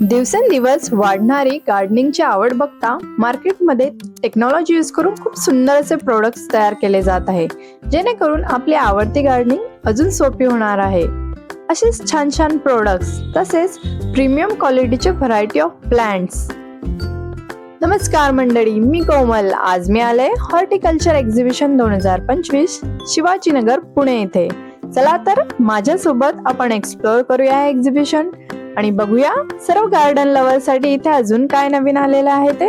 दिवसेंदिवस वाढणारी गार्डनिंगची आवड बघता मार्केटमध्ये टेक्नॉलॉजी यूज करून खूप सुंदर असे प्रोडक्ट्स तयार केले जात आहे जेणेकरून आपली आवडती गार्डनिंग अजून सोपी होणार आहे. असेच छान छान प्रोडक्ट्स तसेच प्रीमियम क्वालिटीचे व्हरायटी ऑफ प्लांट्स नमस्कार मंडळी मी कोमल. आज मी आले हॉर्टिकल्चर एक्झिबिशन दोन हजार पंचवीस शिवाजीनगर पुणे येथे चला तर माझ्यासोबत आपण एक्सप्लोअर करूया एक्झिबिशन आणि बघूया सर्व गार्डन लवर साठी इथे अजून काय नवीन आलेलं आहे ते?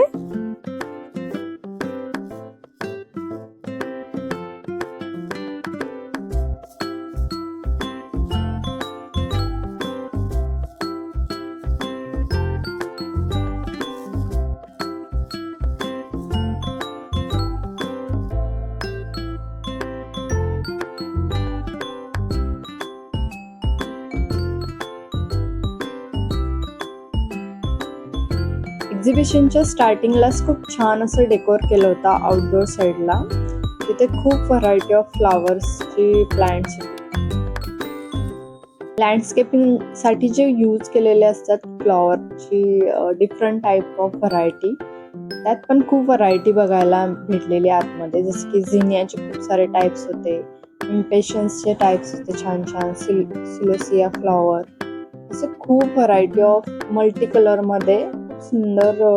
एक्झिबिशनच्या स्टार्टिंगलाच खूप छान असं डेकोर केलं होतं आउटडोर साईडला तिथे खूप व्हरायटी ऑफ फ्लावर्सची प्लांट्स लँडस्केपिंगसाठी जे यूज केलेले असतात फ्लॉवरची डिफरंट टाईप ऑफ व्हरायटी त्यात पण खूप व्हरायटी बघायला भेटलेली आतमध्ये. जसं की झिनियाचे खूप सारे टाईप्स होते इम्पेशन्सचे टाईप्स होते छान छान सिल सिलोसिया फ्लॉवर असे खूप व्हरायटी ऑफ मल्टी कलरमध्ये सुंदर अ,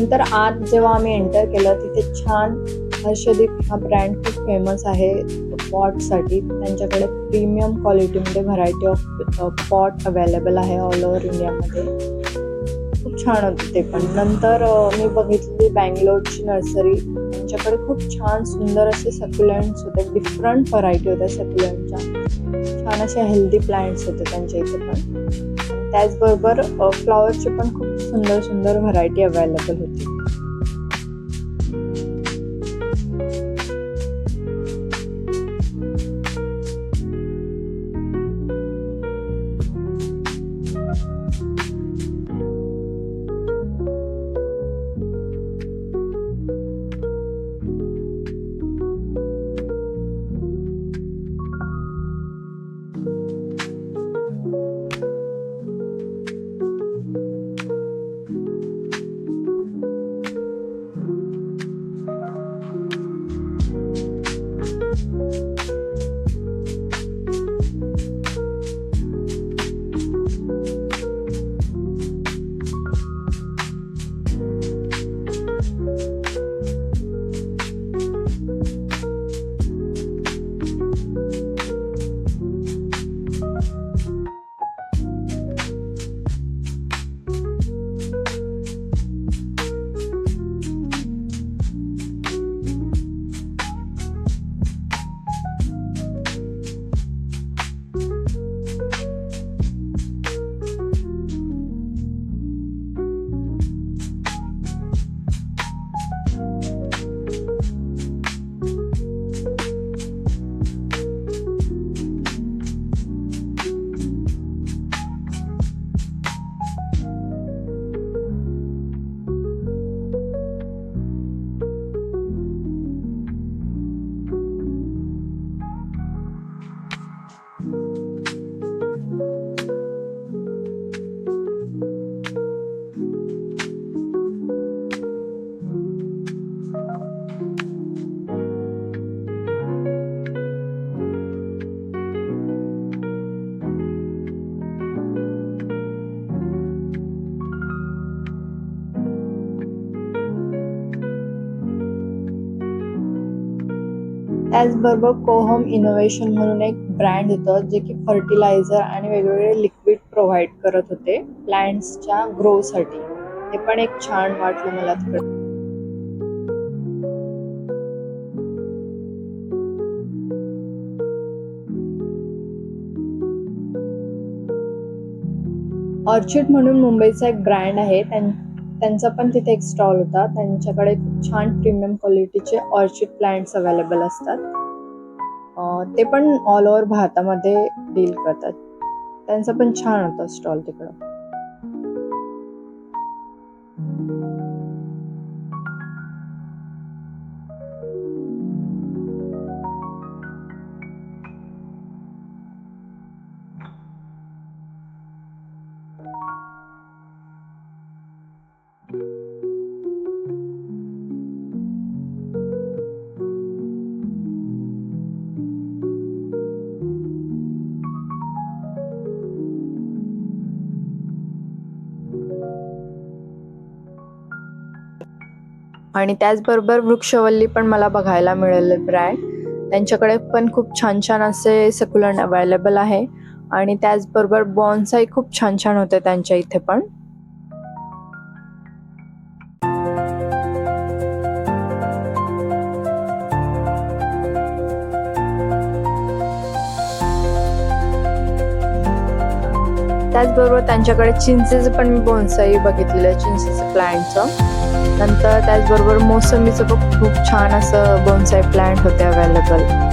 नंतर आत जेव्हा आम्ही एंटर केलं तिथे छान हर्षदीप हा ब्रँड खूप फेमस आहे पॉटसाठी त्यांच्याकडे प्रीमियम क्वालिटीमध्ये व्हरायटी ऑफ पॉट अवेलेबल आहे ऑल ओव्हर इंडियामध्ये खूप छान होते ते पण. नंतर uh, मी बघितली बँगलोरची नर्सरी त्यांच्याकडे खूप छान सुंदर असे सक्युलंट्स होते. डिफरंट व्हरायटी होत्या सक्युलंटच्या छान असे हेल्दी प्लांट्स होते त्यांच्या इथे पण. त्याचबरोबर फ्लॉवरची पण खूप सुंदर सुंदर व्हरायटी अवेलेबल होती. त्याचबरोबर कोहोम इनोव्हेशन म्हणून एक ब्रँड होतं जे की फर्टिलायझर आणि वेगवेगळे लिक्विड प्रोव्हाइड करत होते प्लांट्सच्या ग्रोसाठी हे पण एक छान वाटलं मला तिकडे. ऑर्चिड म्हणून मुंबईचा एक ब्रँड आहे. त्यां त्यांचा पण तिथे एक स्टॉल होता. त्यांच्याकडे खूप छान प्रीमियम क्वालिटीचे ऑर्चिड प्लांट्स अवेलेबल असतात. ते पण ऑल ओव्हर भारतामध्ये डील करतात. त्यांचा पण छान होता स्टॉल तिकडं. आणि त्याचबरोबर वृक्षवल्ली पण मला बघायला मिळेल ब्रँड त्यांच्याकडे पण खूप छान छान असे सकुलन अवेलेबल आहे. आणि त्याचबरोबर बॉन्साई खूप छान छान होते त्यांच्या इथे पण. त्याचबरोबर त्यांच्याकडे चिंचेचं पण मी बोन्साई बघितलेलं आहे चिंचेचं प्लांटचं नंतर त्याचबरोबर मोसंबीचं पण खूप छान असं बोन्साई प्लांट होते अवेलेबल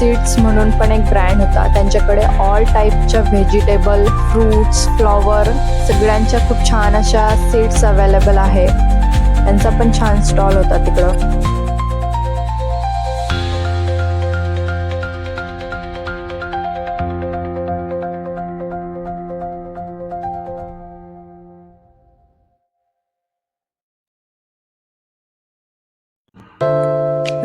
सीड्स म्हणून पण एक ब्रँड होता. त्यांच्याकडे ऑल टाईपच्या व्हेजिटेबल फ्रूट्स फ्लॉवर सगळ्यांच्या खूप छान अशा सीड्स अवेलेबल आहे. त्यांचा पण छान स्टॉल होता तिकडं.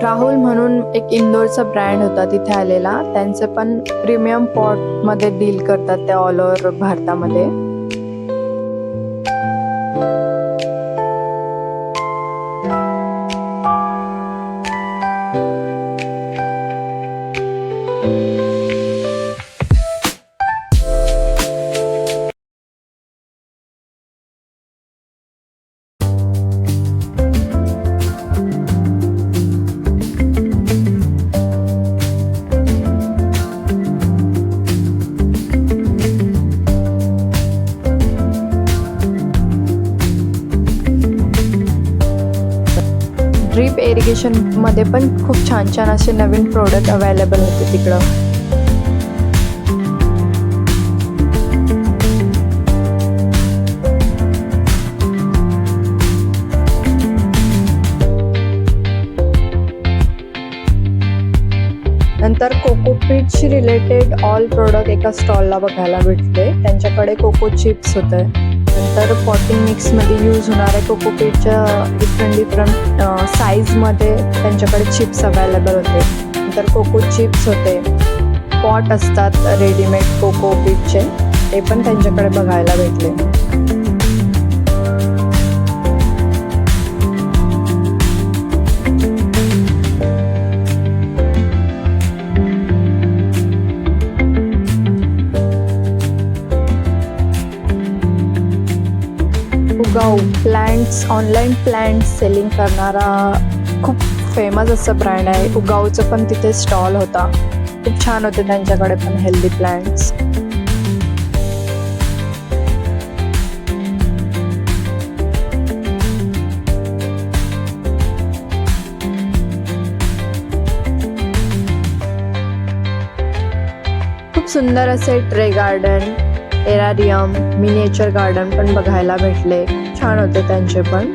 राहुल म्हणून एक इंदोरचा ब्रँड होता तिथे आलेला. त्यांचे पण प्रीमियम पॉटमध्ये डील करतात ते ऑल ओव्हर भारतामध्ये. ड्रीप इरिगेशनमध्ये पण खूप छान छान असे नवीन प्रोडक्ट अवेलेबल होते तिकडं. नंतर कोकोपीटशी रिलेटेड ऑल प्रोडक्ट एका स्टॉलला बघायला भेटले त्यांच्याकडे कोको चिप्स होते. नंतर पॉटिंग मिक्समध्ये यूज होणाऱ्या कोकोपीटच्या डिफरंट डिफरंट साईजमध्ये त्यांच्याकडे चिप्स अवेलेबल होते. नंतर कोको चिप्स होते. पॉट असतात रेडीमेड कोकोपीटचे ते पण त्यांच्याकडे बघायला भेटले. प्लॅन्ट्स ऑनलाईन प्लॅन्ट्स सेलिंग करणारा खूप फेमस असं ब्रँड आहे. उगावचं पण तिथे स्टॉल होता. खूप छान होते त्यांच्याकडे पण हेल्दी प्लॅन्ट्स खूप सुंदर असे tray garden terrarium miniature garden पण बघायला भेटले. छान होते त्यांचे पण.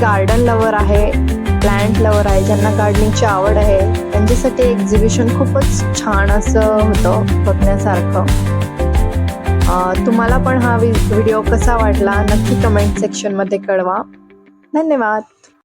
गार्डन लवर आहे प्लांट लवर आहे ज्यांना गार्डनिंगची आवड आहे. त्यांच्यासाठी एक्झिबिशन खूपच छान असं होतं बघण्यासारखं. तुम्हाला पण हा व्हिडिओ कसा वाटला? नक्की कमेंट सेक्शनमध्ये कळवा. धन्यवाद.